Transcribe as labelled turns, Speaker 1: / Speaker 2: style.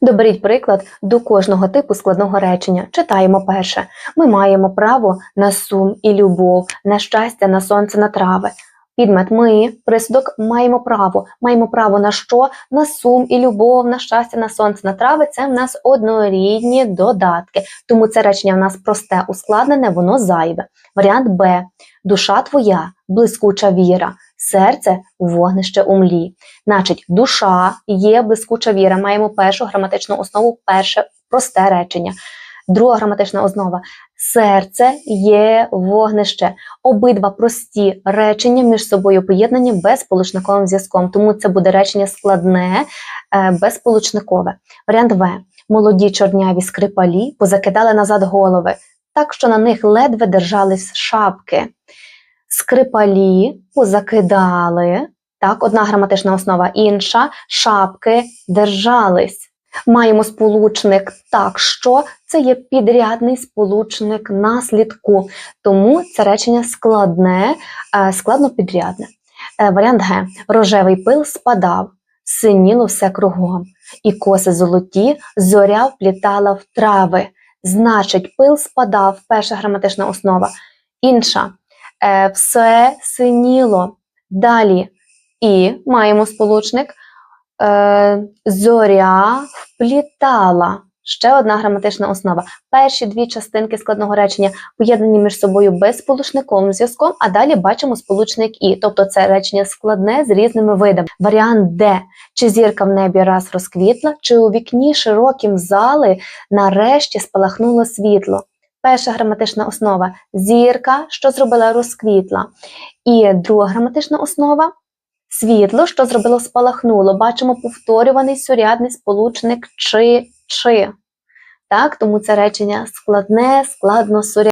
Speaker 1: Доберіть приклад до кожного типу складного речення. Читаємо перше. Ми маємо право на сум і любов, на щастя, на сонце, на трави. Підмет ми, присудок, маємо право. Маємо право на що? На сум і любов, на щастя, на сонце, на трави. Це в нас однорідні додатки. Тому це речення в нас просте, ускладнене, воно зайве. Варіант Б. Душа твоя, блискуча віра, серце вогнище у млі. Значить, душа є блискуча віра. Маємо першу граматичну основу, перше просте речення. Друга граматична основа серце є вогнище. Обидва прості речення між собою поєднані безполучниковим зв'язком. Тому це буде речення складне, е, безполучникове. Варіант В. Молоді чорняві скрипалі позакидали назад голови, так що на них ледве держались шапки. Скрипалі позакидали. Так, одна граматична основа, інша шапки держались. Маємо сполучник так, що це є підрядний сполучник наслідку. Тому це речення складне, е, складно підрядне. Е, Варіант Г. Рожевий пил спадав, синіло все кругом, і коси золоті зоря вплітала в трави. Значить, пил спадав, перша граматична основа. Інша все синіло. Далі і маємо сполучник е, зоря вплітала. Ще одна граматична основа. Перші дві частинки складного речення поєднані між собою безсполучниковим зв'язком, а далі бачимо сполучник і, тобто це речення складне з різними видами. Варіант Д. Чи зірка в небі раз розквітла, чи у вікні широкім зали нарешті спалахнуло світло. Перша граматична основа зірка, що зробила розквітла. І друга граматична основа світло, що зробило спалахнуло. Бачимо повторюваний сурядний сполучник чи чи. Так, тому це речення складне, складно сурядне.